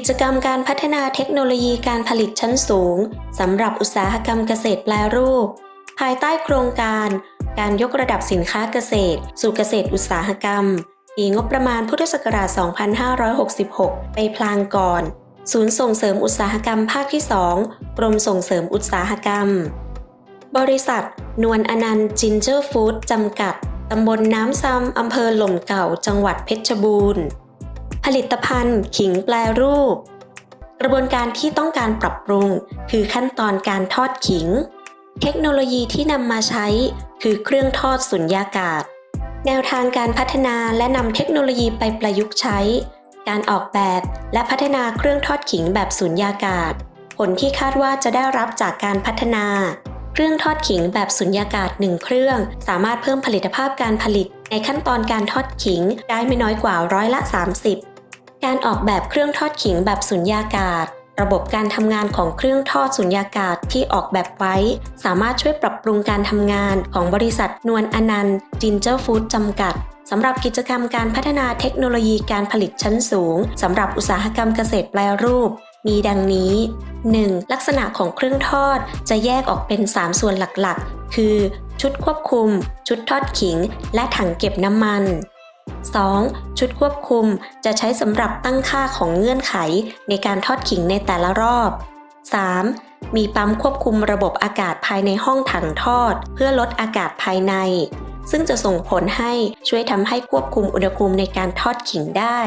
กิจกรรมการพัฒนาเทคโนโลยีการผลิตชั้นสูงสำหรับอุตสาหกรรมเกษตรแปรรูป ภายใต้โครงการ การยกระดับสินค้าเกษตร สู่เกษตรอุตสาหกรรม ปีงบประมาณพุทธศักราช 2566 ไปพลางก่อน ศูนย์ส่งเสริมอุตสาหกรรมภาคที่ 2 กรมส่งเสริมอุตสาหกรรม บริษัท นวลอนันต์จินเจอร์ฟู้ดจำกัดตำบลน้ำซำอำเภอหล่มเก่า จังหวัดเพชรบูรณ์ ผลิตภัณฑ์ขิงแปรรูป กระบวนการที่ต้องการปรับปรุง คือขั้นตอนการทอดขิง เทคโนโลยีที่นำมาใช้ คือเครื่องทอดสุญญากาศ แนวทางการพัฒนาและนำเทคโนโลยีไปประยุกต์ใช้ การออกแบบและพัฒนาเครื่องทอดขิงแบบสุญญากาศ ผลที่คาดว่าจะได้รับจากการพัฒนาเครื่องทอดขิงแบบสุญญากาศ 1 เครื่อง สามารถเพิ่มผลิตภาพการผลิต ในขั้นตอนการทอดขิงได้ไม่น้อยกว่าร้อยละ 30 การออกแบบเครื่องทอดขิงแบบสุญญากาศ ระบบการทำงานของเครื่องทอดสุญญากาศที่ออกแบบไว้ สามารถช่วยปรับปรุงการทำงานของบริษัทนวลอนันต์จินเจอร์ฟู้ดจำกัดสำหรับกิจกรรมการพัฒนาเทคโนโลยีการผลิตชั้นสูงสำหรับอุตสาหกรรมเกษตรแปรรูป มีดังนี้ 1. ลักษณะของเครื่องทอดจะแยกออกเป็น 3 ส่วนหลักๆ คือ ชุดควบคุม ชุดทอดขิง และถังเก็บน้ำมัน 2. ชุดควบคุมจะใช้สำหรับตั้งค่าของเงื่อนไขในการทอดขิงในแต่ละรอบ 3. มีปั๊มควบคุมระบบอากาศภายในห้องถังทอด เพื่อลดอากาศภายใน ซึ่งจะส่งผลให้ช่วยทำให้ควบคุมอุณหภูมิในการทอดขิงได้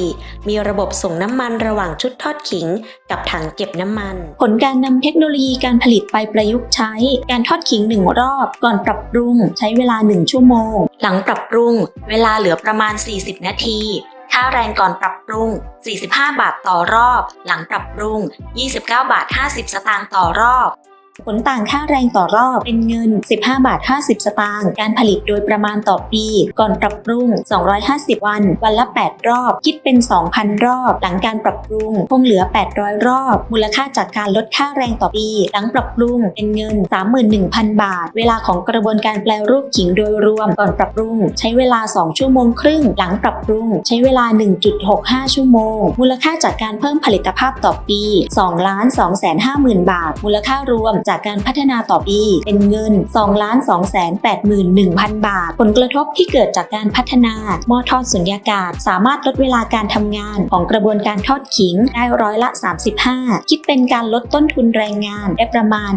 4. มีระบบส่งน้ำมันระหว่างชุดทอดขิง กับถังเก็บน้ำมัน ผลการนำเทคโนโลยีการผลิตไปประยุกต์ใช้ การทอดขิงหนึ่งรอบ ก่อนปรับปรุงใช้เวลา 1 ชั่วโมง หลังปรับปรุง เวลาเหลือประมาณ 40 นาที ค่าแรงก่อนปรับปรุง 45 บาทต่อรอบ หลังปรับปรุง 29 บาท 50 สตางค์ต่อรอบ ผลต่างค่าแรงต่อรอบเป็นเงิน 15 บาท 50 สตางค์ การผลิตโดยประมาณต่อปี ก่อนปรับปรุง 250 วัน วันละ 8 รอบ คิดเป็น 2,000 รอบ หลังการปรับปรุง คงเหลือ 800 รอบ มูลค่าจากการลดค่าแรงต่อปี หลังปรับปรุง เป็นเงิน 31,000 บาท เวลาของกระบวนการแปลรูปขิงโดยรวม ก่อนปรับปรุง ใช้เวลา 2 ชั่วโมงครึ่ง หลังปรับปรุง ใช้เวลา 1.65 ชั่วโมง มูลค่าจากการเพิ่มผลิตภาพต่อปี2ล้าน2 5 0 0 0 0 บาท มูลค่ารวมจากการพัฒนาต่อปี เป็นเงิน2ล้าน2 8 1 0 0 0 บาท ผลกระทบที่เกิดจากการพัฒนาหม้อทอดสุญญากาศ สามารถลดเวลาการทำงานของกระบวนการทอดขิงได้ร้อยละ 35 คิดเป็นการลดต้นทุนแรงงานได้ประมาณ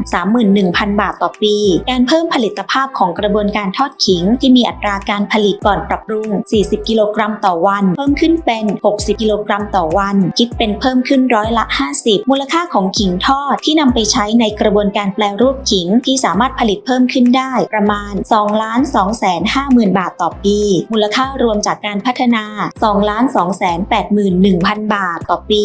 31,000 บาทต่อปี การเพิ่มผลิตภาพของกระบวนการทอดขิง ที่มีอัตราการผลิตก่อนปรับปรุง 40 กิโลกรัมต่อวัน เพิ่มขึ้นเป็น 60 กิโลกรัมต่อวัน คิดเป็นเพิ่มขึ้นร้อยละ 50 มูลค่าของขิงทอดที่นำไปใช้ในกระบวนการการแปลรูปขิงที่สามารถผลิตเพิ่มขึ้นได้ประมาณ2ล้าน2แสน5หมื่นบาทต่อปี มูลค่ารวมจากการพัฒนา2ล้าน2แสน8 1 0 0 0บาทต่อปี